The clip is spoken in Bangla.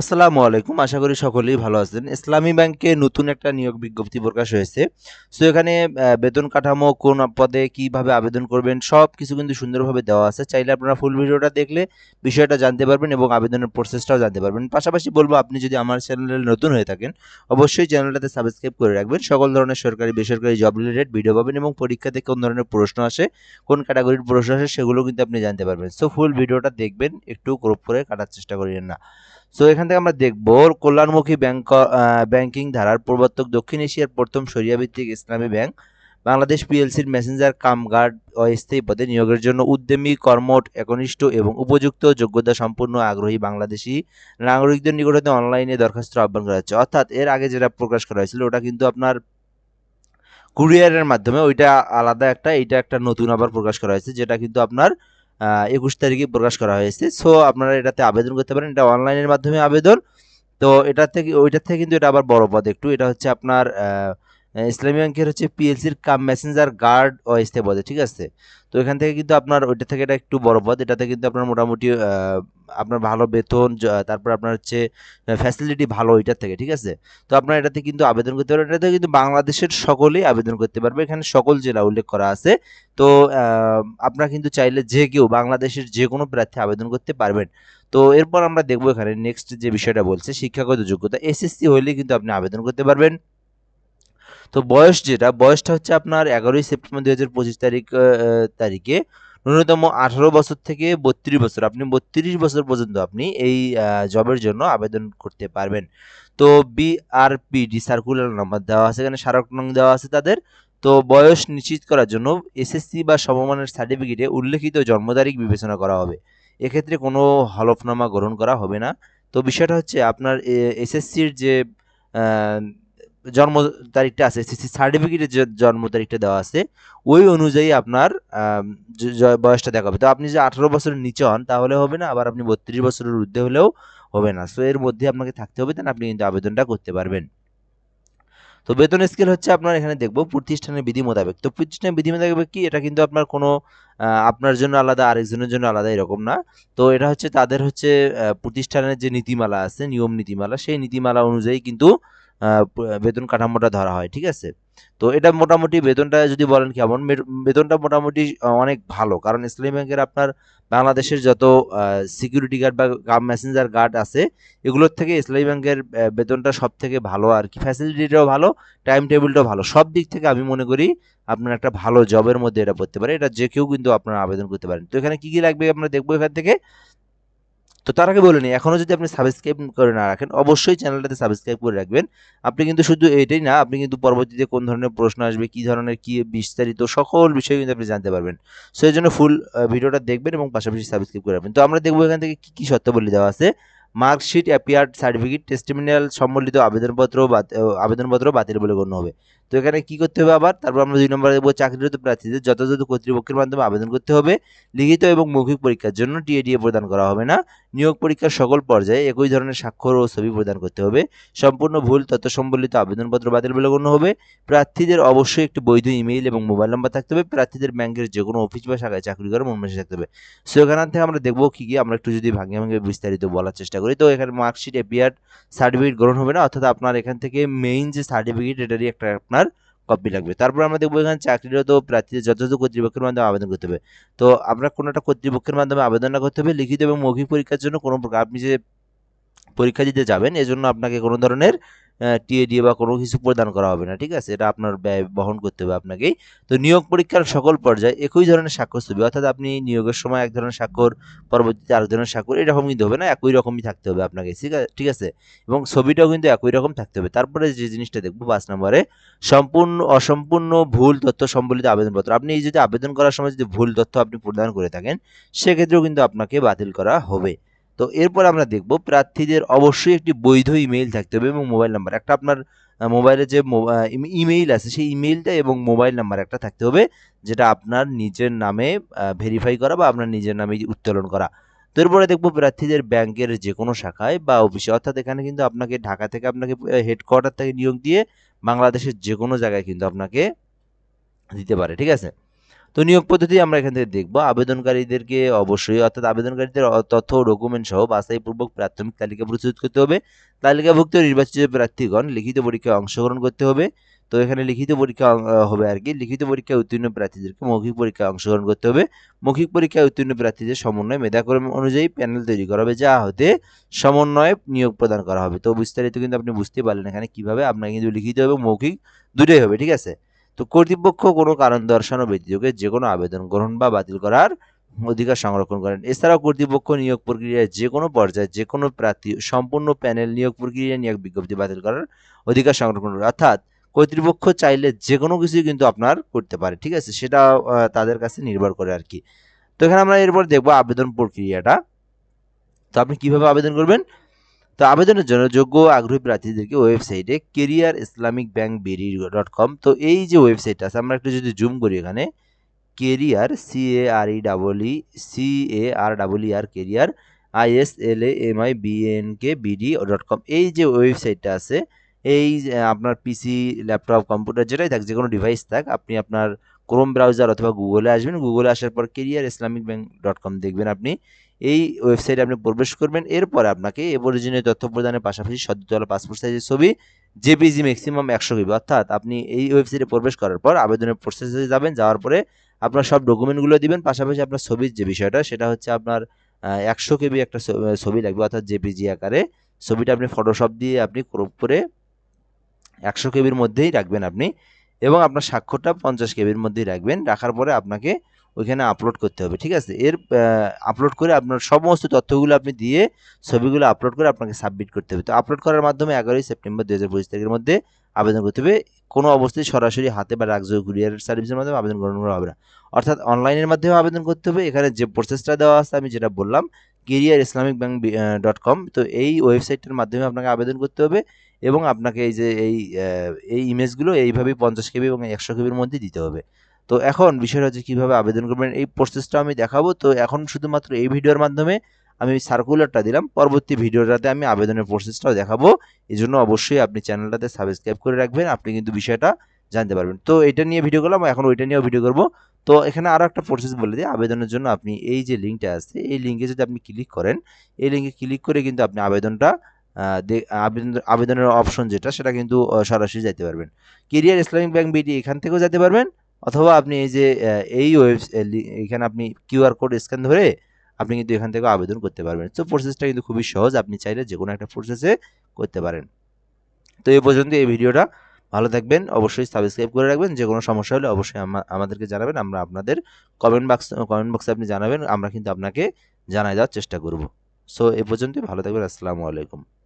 আসসালামু আলাইকুম, আশা করি সকলেই ভালো আছেন। ইসলামী ব্যাংকে নতুন একটা নিয়োগ বিজ্ঞপ্তি প্রকাশ হয়েছে। সো এখানে বেতন কাঠামো, কোন পদে কীভাবে আবেদন করবেন, সব কিছু কিন্তু সুন্দরভাবে দেওয়া আছে। চাইলে আপনারা ফুল ভিডিওটা দেখলে বিষয়টা জানতে পারবেন এবং আবেদনের প্রসেসটাও জানতে পারবেন। পাশাপাশি বলব, আপনি যদি আমার চ্যানেলে নতুন হয়ে থাকেন, অবশ্যই চ্যানেলটাতে সাবস্ক্রাইব করে রাখবেন। সকল ধরনের সরকারি, বেসরকারি জব রিলেটেড ভিডিও পাবেন এবং পরীক্ষাতে কোন ধরনের প্রশ্ন আসে, কোন ক্যাটাগরির প্রশ্ন আসে, সেগুলো কিন্তু আপনি জানতে পারবেন। সো ফুল ভিডিওটা দেখবেন, একটু ক্রপ করে কাটার চেষ্টা করিয়েন না। সো এখান থেকে আমরা দেখব, কল্যাণমুখী ব্যাংক ব্যাংকিং ধারার প্রবর্তক দক্ষিণ এশিয়ার প্রথম সরিয়া ভিত্তিক ইসলামী ব্যাংক, বাংলাদেশ পিএলসির মেসেঞ্জার কাম গার্ড অস্থায়ী পদে নিয়োগের জন্য উদ্যমী, কর্মঠ, একনিষ্ঠ এবং উপযুক্ত যোগ্যতা সম্পূর্ণ আগ্রহী বাংলাদেশি নাগরিকদের নিকট হতে অনলাইনে দরখাস্ত আহ্বান করা হচ্ছে। অর্থাৎ এর আগে যেটা প্রকাশ করা হয়েছিল, ওটা কিন্তু আপনার কুরিয়ারের মাধ্যমে, ওইটা আলাদা একটা, এইটা একটা নতুন আবার প্রকাশ করা হয়েছে, যেটা কিন্তু আপনার একুশ তারিখে প্রকাশ করা হয়েছে। সো আপনারা এটাতে আবেদন করতে পারেন। এটা অনলাইনের মাধ্যমে আবেদন। তো, এটা থেকে, ওইটার থেকে কিন্তু এটা আবার বড় পদ একটু। এটা হচ্ছে আপনার ইসলামী ব্যাংকের হচ্ছে পিএলসির কাম মেসেঞ্জার গার্ড ও স্থায়ী পদে ঠিক আছে? তো এখান থেকে কিন্তু আপনার, ওইটা থেকে এটা একটু বড় পদ এটাতে কিন্তু আপনার মোটামুটি আপনার ভালো বেতন তারপর আপনার হচ্ছে ফ্যাসিলিটি ভালো ওইটার থেকে, ঠিক আছে? তো আপনার এটাতে কিন্তু আবেদন করতে পারবেন। এটাতে কিন্তু বাংলাদেশের সকলেই আবেদন করতে পারবে। এখানে সকল জেলা উল্লেখ করা আছে। তো আপনারা কিন্তু চাইলে যে কেউ বাংলাদেশের যে কোনো প্রার্থী আবেদন করতে পারবেন। তো এরপর আমরা দেখব এখানে নেক্সট যে বিষয়টা বলছে, শিক্ষাগত যোগ্যতা, এসএসসি হলে কিন্তু আপনি আবেদন করতে পারবেন। তো বয়স যেটা, বয়সটা হচ্ছে আপনার এগারোই সেপ্টেম্বর দুই হাজার পঁচিশ তারিখ তারিখে। ন্যূনতম আঠারো বছর থেকে বত্রিশ বছর, আপনি বত্রিশ বছর পর্যন্ত আপনি এই জবের জন্য আবেদন করতে পারবেন। তো বিআরপিডি সার্কুলার নাম্বার দেওয়া আছে এখানে, স্মারক নং দেওয়া আছে তাদের। তো বয়স নিশ্চিত করার জন্য এসএসসি বা সমমানের সার্টিফিকেটে উল্লেখিত জন্ম তারিখ বিবেচনা করা হবে। এক্ষেত্রে কোনো হলফনামা গ্রহণ করা হবে না। তো বিষয়টা হচ্ছে আপনার এসএসসির যে জন্ম তারিখটা আছে এসএসসি সার্টিফিকেটের যে জন্ম তারিখটা দেওয়া আছে। ওই অনুযায়ী আপনার বয়সটা দেখাবে। তো আপনি যে আঠারো বছরের নিচে হন, তাহলে হবে না, আবার আপনি বত্রিশ বছরের ঊর্ধ্বে হলেও হবে না। সো এর মধ্যে আপনাকে থাকতে হবে দেন আপনি কিন্তু আবেদনটা করতে পারবেন। তো বেতন স্কেল হচ্ছে আপনার, এখানে দেখব, প্রতিষ্ঠানের বিধি মোতাবেক। তো প্রতিষ্ঠানের বিধি মোতাবেক কি? এটা কিন্তু আপনার কোনো আপনার জন্য আলাদা, আরেকজনের জন্য আলাদা এরকম না। তো এটা হচ্ছে তাদের হচ্ছে প্রতিষ্ঠানের যে নীতিমালা আছে, নিয়ম নীতিমালা, সেই নীতিমালা অনুযায়ী কিন্তু বেতন কাঠামোটা ধরা হয়, ঠিক আছে? তো এটা মোটামুটি বেতনটা যদি বলেন কেমন? বেতনটা মোটামুটি অনেক ভালো। কারণ ইসলামী ব্যাংকের আপনার বাংলাদেশের যত সিকিউরিটি গার্ড বা মেসেঞ্জার গার্ড আছে, এগুলোর থেকে ইসলামী ব্যাংকের বেতনটা সব থেকে ভালো। আর কি ফ্যাসিলিটিটাও ভালো টাইম টেবিলটাও ভালো। সব দিক থেকে আমি মনে করি আপনার একটা ভালো জবের মধ্যে এটা পড়তে পারে। এটা যে কেউ কিন্তু আপনারা আবেদন করতে পারেন। তো এখানে কি কি লাগবে আমরা দেখব এখান থেকে? তো তার আগে বলে নিই, এখনও যদি আপনি সাবস্ক্রাইব করে না রাখেন, অবশ্যই চ্যানেলটাতে সাবস্ক্রাইব করে রাখবেন। আপনি কিন্তু শুধু এটাই না, আপনি কিন্তু পরবর্তীতে কোন ধরনের প্রশ্ন আসবে, কি ধরনের, কি বিস্তারিত, সকল বিষয় কিন্তু আপনি জানতে পারবেন। সো এই জন্য ফুল ভিডিওটা দেখবেন এবং পাশাপাশি সাবস্ক্রাইব করে রাখবেন। তো আমরা দেখব এখান থেকে কী, কি শর্তাবলী দেওয়া আছে। মার্কশিট অ্যাপিয়ার সার্টিফিকেট টেস্টিমিনিয়াল সম্বলিত আবেদনপত্র আবেদনপত্র বাতিল বলে গণ্য হবে। তো এখানে কি করতে হবে আবার? তারপর আমরা দুই নম্বরে দেখব চাকরিরত প্রার্থীদের যথাযথ কর্তৃপক্ষের মাধ্যমে আবেদন করতে হবে, লিখিত এবং মৌখিক পরীক্ষার জন্য টিএডিএ প্রদান করা হবে না। নিয়োগ পরীক্ষার সকল পর্যায়ে একই ধরনের স্বাক্ষর ও ছবি প্রদান করতে হবে। সম্পূর্ণ ভুল, তথ্য সম্বলিত আবেদনপত্র বাতিল বলে গণ্য হবে। প্রার্থীদের অবশ্যই একটি বৈধ ইমেইল এবং মোবাইল নাম্বার থাকতে হবে। প্রার্থীদের ব্যাংকের যে কোনো অফিস বা শাখায় চাকরি করার মনমাসি থাকতে হবে। সো এখান থেকে আমরা দেখব কি কি, আমরা একটু যদি ভাঙে ভাঙে বিস্তারিত বলার চেষ্টা করি। তো এখানে মার্কশিট এপিআর সার্টিফিকেট গ্রহণ হবে না, অর্থাৎ আপনার এখান থেকে মেইন যে সার্টিফিকেট এটারই একটা আপনার কপি লাগবে। তারপর আমরা দেখব এখানে চাকরিরত প্রার্থীদের যথাযথ কর্তৃপক্ষের মাধ্যমে আবেদন করতে হবে। তো আপনার কোনো একটা কর্তৃপক্ষের মাধ্যমে আবেদন না করতে হবে? লিখিত এবং মৌখিক পরীক্ষার জন্য কোনো আপনি যে পরীক্ষা দিতে যাবেন, এজন্য আপনাকে কোনো ধরনের টিএডিএ বা কোনো কিছু প্রদান করা হবে না, ঠিক আছে? এটা আপনার ব্যয় বহন করতে হবে আপনাকেই। তো নিয়োগ পরীক্ষার সকল পর্যায়ে একই ধরনের স্বাক্ষর ছবি, অর্থাৎ আপনি নিয়োগের সময় এক ধরনের স্বাক্ষর, পরবর্তীতে আরেক ধরনের স্বাক্ষর, এরকম কিন্তু হবে না, একই রকমই থাকতে হবে আপনাকে, ঠিক আছে ঠিক আছে? এবং ছবিটাও কিন্তু একই রকম থাকতে হবে। তারপরে যে জিনিসটা দেখব পাঁচ নম্বরে, সম্পূর্ণ, অসম্পূর্ণ ভুল তথ্য সম্বলিত আবেদনপত্র। আপনি এই যদি আবেদন করার সময় যদি ভুল তথ্য আপনি প্রদান করে থাকেন, সেক্ষেত্রেও কিন্তু আপনাকে বাতিল করা হবে। তো এরপর আমরা দেখব প্রার্থীদের অবশ্যই একটি বৈধ ইমেইল থাকতে হবে এবং মোবাইল নাম্বার একটা আপনার মোবাইলে যে ইমেইল আছে, সেই ইমেইলটা এবং মোবাইল নাম্বার একটা থাকতে হবে, যেটা আপনার নিজের নামে ভেরিফাই করা বা আপনার নিজের নামে উত্তোলন করা। তো এরপরে দেখব প্রার্থীদের ব্যাংকের যে কোনো শাখায় বা অফিসে অর্থাৎ এখানে কিন্তু আপনাকে ঢাকা থেকে আপনাকে হেডকোয়ার্টার থেকে নিয়োগ দিয়ে বাংলাদেশের যে কোনো জায়গায় কিন্তু আপনাকে দিতে পারে, ঠিক আছে? তো নিয়োগ পদ্ধতি আমরা এখান থেকে দেখব। আবেদনকারীদেরকে অবশ্যই, অর্থাৎ আবেদনকারীদের তথ্য ডকুমেন্ট সহ বাছাইপূর্বক প্রাথমিক তালিকা প্রস্তুত করতে হবে। তালিকাভুক্ত নির্বাচিত প্রার্থীগণ লিখিত পরীক্ষায় অংশগ্রহণ করতে হবে। তো এখানে লিখিত পরীক্ষা হবে আর কি। লিখিত পরীক্ষায় উত্তীর্ণ প্রার্থীদেরকে মৌখিক পরীক্ষায় অংশগ্রহণ করতে হবে। মৌখিক পরীক্ষায় উত্তীর্ণ প্রার্থীদের সমন্বয় মেধাক্রম অনুযায়ী প্যানেল তৈরি করা হবে, যা হতে সমন্বয়ে নিয়োগ প্রদান করা হবে। তো বিস্তারিত কিন্তু আপনি বুঝতে পারলেন এখানে কীভাবে আপনাকে কিন্তু লিখিত এবং মৌখিক দুটোই হবে, ঠিক আছে? তো কর্তৃপক্ষ কোনো কারণ দর্শানো ব্যক্তিকে যে কোনো আবেদন গ্রহণ বা বাতিল করার অধিকার সংরক্ষণ করেন। এছাড়াও কর্তৃপক্ষ নিয়োগ প্রক্রিয়ায় যে কোনো পর্যায়ে যে কোনো প্রার্থী সম্পূর্ণ প্যানেল নিয়োগ প্রক্রিয়ায় নিয়োগ বিজ্ঞপ্তি বাতিল করার অধিকার সংরক্ষণ করে অর্থাৎ কর্তৃপক্ষ চাইলে যে কোনো কিছুই কিন্তু আপনার করতে পারে, ঠিক আছে? সেটা তাদের কাছে নির্ভর করে আর কি। তো এখানে আমরা এরপর দেখব আবেদন প্রক্রিয়াটা। তো আপনি কীভাবে আবেদন করবেন? তো আবেদনের জন্য যোগ্য আগ্রহী প্রার্থীদেরকে ওয়েবসাইটে career Islamic bank BD dot com তো এই যে ওয়েবসাইটটা আছে, আমরা একটু যদি জুম করি এখানে career C A R E double E C A R double E R career I S L A M I B N K BD dot com এই যে ওয়েবসাইটটা আছে, এই আপনার পিসি ল্যাপটপ কম্পিউটার যেটাই থাক যে কোনো ডিভাইস থাক, আপনি আপনার ক্রোম ব্রাউজার অথবা গুগলে আসবেন। গুগলে আসার পর career Islamic bank dot com দেখবেন আপনি। এই ওয়েবসাইটে আপনি প্রবেশ করবেন। এরপর আপনাকে এ প্রয়োজনীয় তথ্য প্রদানের পাশাপাশি সদ্যতলা পাসপোর্ট সাইজের ছবি জেপিজি ম্যাক্সিমাম একশো কেবি। অর্থাৎ আপনি এই ওয়েবসাইটে প্রবেশ করার পর আবেদনের প্রসেসে যাবেন, যাওয়ার পরে আপনার সব ডকুমেন্টগুলো দিবেন, পাশাপাশি আপনার ছবির যে বিষয়টা, সেটা হচ্ছে আপনার একশো কেবি একটা ছবি লাগবে, অর্থাৎ জেপিজি আকারে। ছবিটা আপনি ফটোশপ দিয়ে আপনি ক্রপ করে একশো কেবির মধ্যেই রাখবেন আপনি এবং আপনার স্বাক্ষরটা পঞ্চাশ কেবির মধ্যেই রাখবেন। রাখার পরে আপনাকে ওইখানে আপলোড করতে হবে, ঠিক আছে? এর আপলোড করে আপনার সমস্ত তথ্যগুলো আপনি দিয়ে ছবিগুলো আপলোড করে আপনাকে সাবমিট করতে হবে। তো আপলোড করার মাধ্যমে এগারোই সেপ্টেম্বর দু হাজার পঁচিশ তারিখের মধ্যে আবেদন করতে হবে। কোনো অবস্থায় সরাসরি হাতে বা ডাকযোগে কুরিয়ার সার্ভিসের মাধ্যমে আবেদন গ্রহণ করা হবে না। অর্থাৎ অনলাইনের মাধ্যমে আবেদন করতে হবে। এখানে যে প্রসেসটা দেওয়া আছে, আমি যেটা বললাম career Islamic bank dot com তো এই ওয়েবসাইটটার মাধ্যমে আপনাকে আবেদন করতে হবে এবং আপনাকে এই যে এই এই ইমেজগুলো এইভাবেই পঞ্চাশ কেবি এবং একশো কেবির মধ্যে দিতে হবে। তো এখন বিষয়টা হচ্ছে কীভাবে আবেদন করবেন, এই প্রসেসটা আমি দেখাবো। তো এখন শুধুমাত্র এই ভিডিওর মাধ্যমে আমি সার্কুলারটা দিলাম, পরবর্তী ভিডিওটাতে আমি আবেদনের প্রসেসটাও দেখাবো। এই জন্য অবশ্যই আপনি চ্যানেলটাতে সাবস্ক্রাইব করে রাখবেন, আপনি কিন্তু বিষয়টা জানতে পারবেন। তো এটা নিয়ে ভিডিও করলাম, এখন ওইটা নিয়েও ভিডিও করব। তো এখানে আরও একটা প্রসেস বলে দিই, আবেদনের জন্য আপনি এই যে লিঙ্কটা আছে, এই লিঙ্কে যদি আপনি ক্লিক করেন, এই লিঙ্কে ক্লিক করে কিন্তু আপনি আবেদনটা আবেদন, আবেদনের অপশন যেটা, সেটা কিন্তু সরাসরি যেতে পারবেন। কেরিয়ার ইসলামিক ব্যাংক বিডি এখান থেকেও যেতে পারবেন। অথবা আপনি এই যে এই ওয়েব এখানে আপনি কিউআর কোড স্ক্যান ধরে আপনি কিন্তু এখান থেকে আবেদন করতে পারবেন। তো প্রসেসটা কিন্তু খুবই সহজ। আপনি চাইলে যে কোনো একটা প্রসেসে করতে পারেন। তো এই পর্যন্ত এই ভিডিওটা। ভালো থাকবেন। অবশ্যই সাবস্ক্রাইব করে রাখবেন। যে কোনো সমস্যা হলে অবশ্যই আমাদেরকে জানাবেন। আমরা আপনাদের কমেন্ট বক্স কমেন্ট বক্সে আপনি জানাবেন। আমরা কিন্তু আপনাকে জানাই দেওয়ার চেষ্টা করব। সো এ পর্যন্তই। ভালো থাকবেন। আসসালামু আলাইকুম।